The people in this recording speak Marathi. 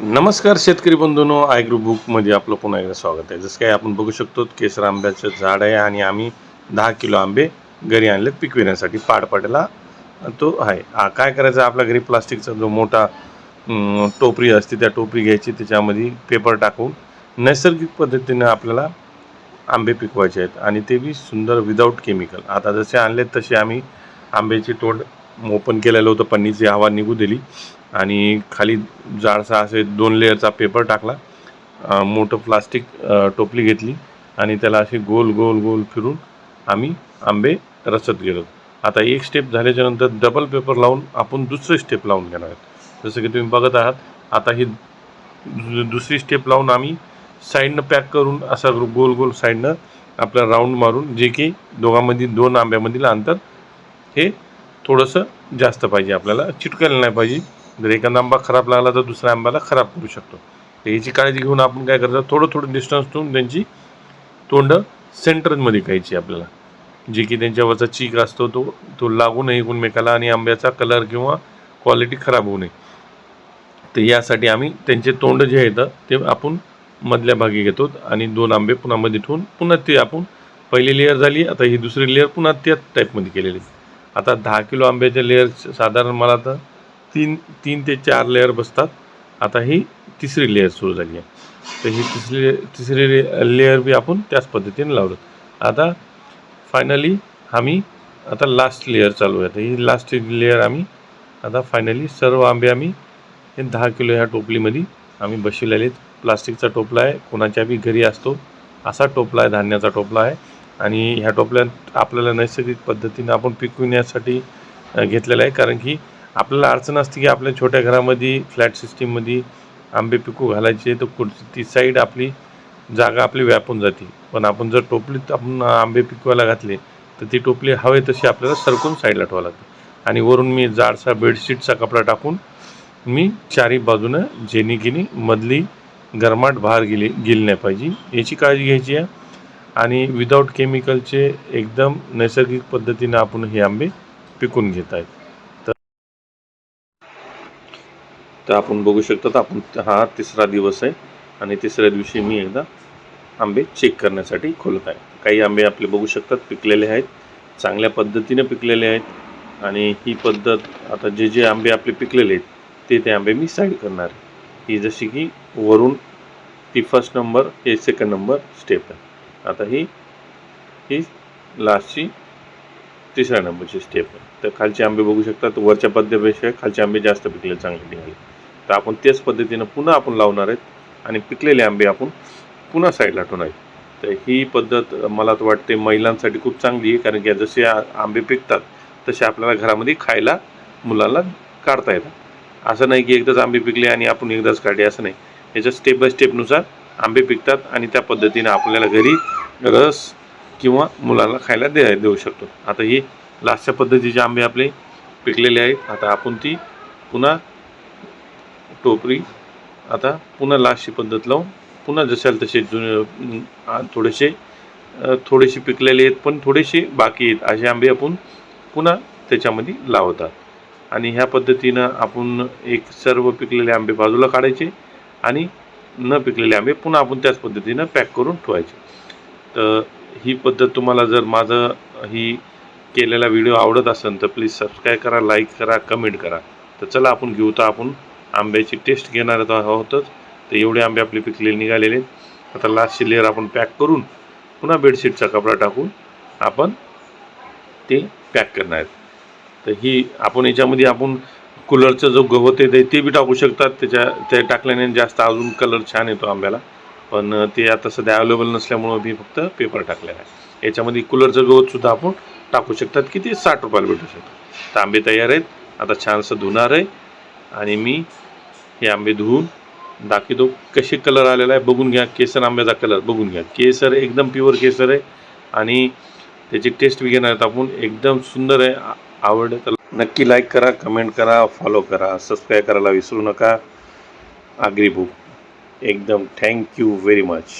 नमस्कार शेतकरी बंधूंनो आयग्रो बुकमध्ये आपलं पुन्हा एकदा स्वागत आहे. जसं काही आपण बघू शकतो केसर आंब्याचं झाड आहे आणि आम्ही दहा किलो आंबे घरी आणलेत पिकविण्यासाठी पाडपाड्याला. तो आहे. काय करायचं? आपल्या घरी प्लास्टिकचा जो मोठा टोपरी असते त्या टोपरी घ्यायची त्याच्यामध्ये पेपर टाकून नैसर्गिक पद्धतीनं आपल्याला आंबे पिकवायचे आहेत. आणि ते बी सुंदर विदाऊट केमिकल आता जसे आणलेत तसे आम्ही आंब्याची तोंड ओपन केलेलं होतं पन्नीची हवा निघू दिली. आणि खाली जाडसा असे दोन लेअरचा पेपर टाकला. मोठं प्लास्टिक टोपली घेतली. आणि त्याला असे गोल गोल गोल फिरून आम्ही आंबे रचत गेलो. आता एक स्टेप झाल्याच्यानंतर डबल पेपर लावून आपण दुसरी स्टेप लावून घेणार आहोत. जसं की तुम्ही बघत आहात आता ही दु- दुसरी स्टेप लावून आम्ही साईडनं पॅक करून असा गोल गोल साईडनं आपला राऊंड मारून जे की दोघांमध्ये दोन आंब्यामधील अंतर हे थोडंसं जास्त पाहिजे आपल्याला. चिटकायला नाही पाहिजे. जर एखादा आंबा खराब लागला तर दुसऱ्या आंब्याला खराब करू शकतो. तर याची काळजी घेऊन आपण काय करतो थोडं थोडं डिस्टन्स ठेवून त्यांची तोंड सेंटरमध्ये खायची आपल्याला. जे की त्यांच्यावरचा चीक असतो तो तो लागू नये एकमेकाला आणि आंब्याचा कलर किंवा क्वालिटी खराब होऊ नये. तर यासाठी आम्ही त्यांचे तोंड जे आहेत ते आपण मधल्या भागी घेतो आणि दोन आंबे पुन्हा मध्ये ठेवून पुन्हा ते आपण पहिली लेअर झाली. आता ही दुसरी लेअर पुन्हा त्या टाईपमध्ये केलेली. आता दहा किलो आंब्याचे लेअर साधारण मला तर तीन तीन ते चार लेअर बसतात. आता ही तिसरी लेअर सुरू झाली आहे. तर ही तिसरी तिसरी लेअर बी आपण त्याच पद्धतीने लावलं आता फायनली आम्ही आता लास्ट लेअर चालू आहे. तर ही लास्ट लेअर आम्ही आता फायनली सर्व आंबे आम्ही हे दहा किलो ह्या टोपलीमध्ये आम्ही बसविलेले आहेत. प्लास्टिकचा टोपला आहे. कोणाच्या बी घरी असतो असा टोपला आहे धान्याचा टोपला आहे. आणि ह्या टोपल्यात आपल्याला नैसर्गिक पद्धतीनं आपण पिकविण्यासाठी घेतलेलं आहे कारण की आपल्याला अडचण असते की आपल्या छोट्या घरामध्ये फ्लॅट सिस्टीममध्ये आंबे पिकू घालायचे तर कुठची ती साईड आपली जागा आपली व्यापून जाते. पण आपण जर टोपलीत आपण आंबे पिकवायला घातले तर ती टोपली हवे तशी आपल्याला सरकून साईडला ठेवावं लागते. आणि वरून मी जाडसा बेडशीटचा कपडा टाकून मी चारी बाजूनं जेणेकिनी मधली गरमाट बाहेर गेली गेली नाही पाहिजे. याची काळजी घ्यायची आहे. आणि विदाऊट केमिकलचे एकदम नैसर्गिक पद्धतीने आपण हे आंबे पिकून घेत आहेत. तर तर आपण बघू शकतो आपण हा तिसरा दिवस आहे आणि तिसऱ्या दिवशी मी एकदा आंबे चेक करण्यासाठी खोलत आहे. काही आंबे आपले बघू शकतात पिकलेले आहेत चांगल्या पद्धतीने पिकलेले आहेत आणि ही पद्धत आता जे जे आंबे आपले पिकलेले आहेत ते ते आंबे मी साईड करणार आहे. ही जशी की वरून ती फर्स्ट नंबर हे सेकंड नंबर स्टेप आहे. आता ही ही लास्टची तिसऱ्या नंबरची स्टेप आहे. तर खालचे आंबे बघू शकतात वरच्या पद्धतीपेक्षा खालचे आंबे जास्त पिकले चांगले निघाले. तर आपण तेच पद्धतीनं पुन्हा आपण लावणार आहेत आणि पिकलेले आंबे आपण पुन्हा साईडला ठेवणार आहेत. तर ही पद्धत मला तर वाटते महिलांसाठी खूप चांगली आहे कारण की जसे आंबे पिकतात तसे आपल्याला घरामध्ये खायला मुलाला काढता येतात. असं नाही की एकदाच आंबे पिकले आणि आपण एकदाच काढले असं नाही. याच्या स्टेप बाय स्टेपनुसार आंबे पिकतात आणि त्या पद्धतीने आपल्याला घरी रस किंवा मुलाला खायला दे देऊ शकतो. आता ही लास्टच्या पद्धतीचे आंबे आपले पिकलेले आहेत. आता आपण ती पुन्हा टोपरी आता पुन्हा लास्टची पद्धत लावून पुन्हा जशाल तसे जुने थोडेसे थोडेसे पिकलेले आहेत पण थोडेसे बाकी आहेत. असे आंबे आपण पुन्हा त्याच्यामध्ये लावतात. आणि ह्या पद्धतीनं आपण एक सर्व पिकलेले आंबे बाजूला काढायचे आणि न पिकलेले आंबे पुन्हा आपण त्याच पद्धतीनं पॅक करून ठेवायचे. तर ही पद्धत तुम्हाला जर माझं ही केलेला व्हिडिओ आवडत असेल तर प्लीज सबस्क्राईब करा लाईक करा कमेंट करा. तर चला आपण घेऊ तर आपण आंब्याची टेस्ट घेणार आहोतच. तर एवढे आंबे आपले पिकलेले निघालेले आहेत. आता लास्टची लेअर आपण पॅक करून पुन्हा बेडशीटचा कपडा टाकून आपण ते पॅक करणार आहेत. तर ही आपण याच्यामध्ये आपण कूलरचं जो गवत आहे ते बी टाकू शकतात. त्याच्या ते टाकल्याने जास्त अजून कलर छान येतो आंब्याला. पण ते आता सध्या अवेलेबल नसल्यामुळं मी फक्त पेपर टाकलेला आहे. याच्यामध्ये कूलरचं गवतसुद्धा आपण टाकू शकतात की ते साठ रुपयाला भेटू शकतात तर आंबे तयार आहेत. आता छानसं धुणार आहे. आणि मी हे आंबे धुवून दाखवतो कसे कलर आलेला आहे. बघून घ्या. केसर आंब्याचा कलर बघून घ्या. केसर एकदम प्युअर केसर आहे. आणि त्याची टेस्ट बी घेणार आहेत आपण. एकदम सुंदर आहे. आ- आवड तर नक्की लाईक करा कमेंट करा फॉलो करा सबस्क्राईब करायला विसरू नका. आग्री बुक एकदम थँक्यू व्हेरी मच